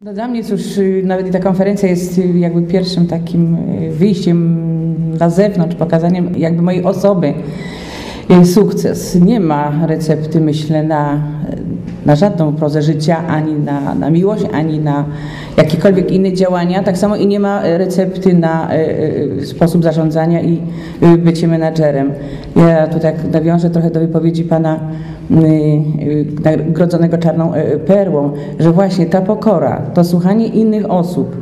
No dla mnie cóż, nawet ta konferencja jest jakby pierwszym takim y, wyjściem na zewnątrz, pokazaniem jakby mojej osoby. Sukces. Nie ma recepty, myślę, na, na żadną prozę życia, ani na, na miłość, ani na jakiekolwiek inne działania. Tak samo i nie ma recepty na e, e, sposób zarządzania i e, bycie menadżerem. Ja tu tak nawiążę trochę do wypowiedzi pana nagrodzonego czarną e, perłą, że właśnie ta pokora, to słuchanie innych osób,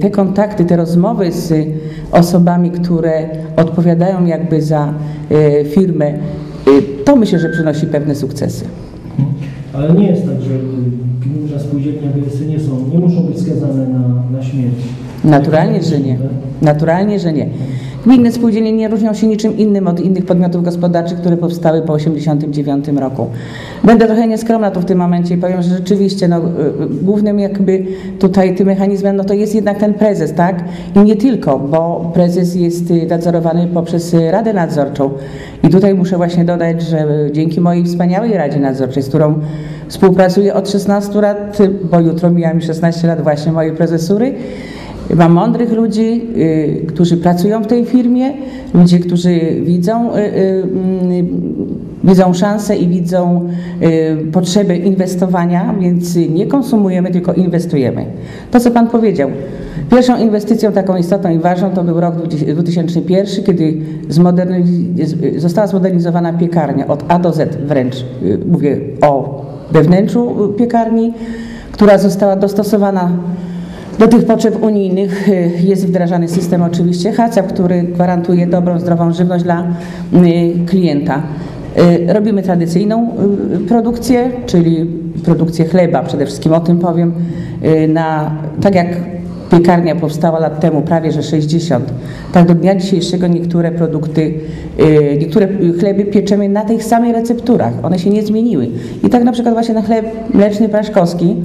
te kontakty, te rozmowy z osobami, które odpowiadają jakby za e, firmę, to myślę, że przynosi pewne sukcesy. Ale nie jest tak, że gminna spółdzielnia GSy nie są, nie muszą być skazane na, na śmierć. Naturalnie, że nie. Naturalnie, że nie. Gminne spółdzielnie nie różnią się niczym innym od innych podmiotów gospodarczych, które powstały po 1989 roku. Będę trochę nieskromna tu w tym momencie i powiem, że rzeczywiście no, y, y, głównym jakby tutaj tym mechanizmem no, to jest jednak ten prezes, tak? I nie tylko, bo prezes jest y, nadzorowany poprzez Radę Nadzorczą. I tutaj muszę właśnie dodać, że dzięki mojej wspaniałej Radzie Nadzorczej, z którą współpracuję od 16 lat, bo jutro mija mi 16 lat właśnie mojej prezesury, Mam mądrych ludzi, y, którzy pracują w tej firmie, ludzi, którzy widzą, y, y, mm, widzą szanse i widzą potrzebę inwestowania, więc nie konsumujemy, tylko inwestujemy. To, co Pan powiedział. Pierwszą inwestycją taką istotną i ważną to był rok 2001, kiedy została zmodernizowana piekarnia od A do Z wręcz. Mówię o wewnętrzu piekarni, która została dostosowana do tych potrzeb unijnych y, jest wdrażany system oczywiście HACCP, który gwarantuje dobrą, zdrową żywność dla y, klienta. Y, Robimy tradycyjną produkcję, czyli produkcję chleba, przede wszystkim o tym powiem. Na, tak jak piekarnia powstała lat temu, prawie że 60, tak do dnia dzisiejszego niektóre produkty, niektóre chleby pieczemy na tych samych recepturach. One się nie zmieniły. I tak na przykład właśnie na chleb mleczny praszkowski,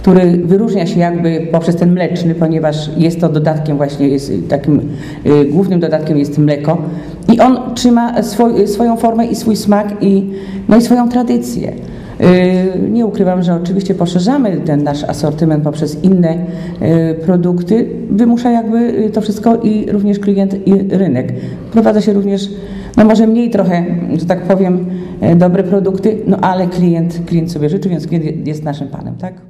który wyróżnia się jakby poprzez ten mleczny, ponieważ jest to dodatkiem właśnie, jest takim y, głównym dodatkiem jest mleko i on trzyma swoj, swoją formę i swój smak i, no i swoją tradycję. Y, Nie ukrywam, że oczywiście poszerzamy ten nasz asortyment poprzez inne y, produkty. Wymusza jakby to wszystko i również klient i rynek. Wprowadza się również, no może mniej trochę, że tak powiem, dobre produkty, no ale klient, klient sobie życzy, więc klient jest naszym panem, tak?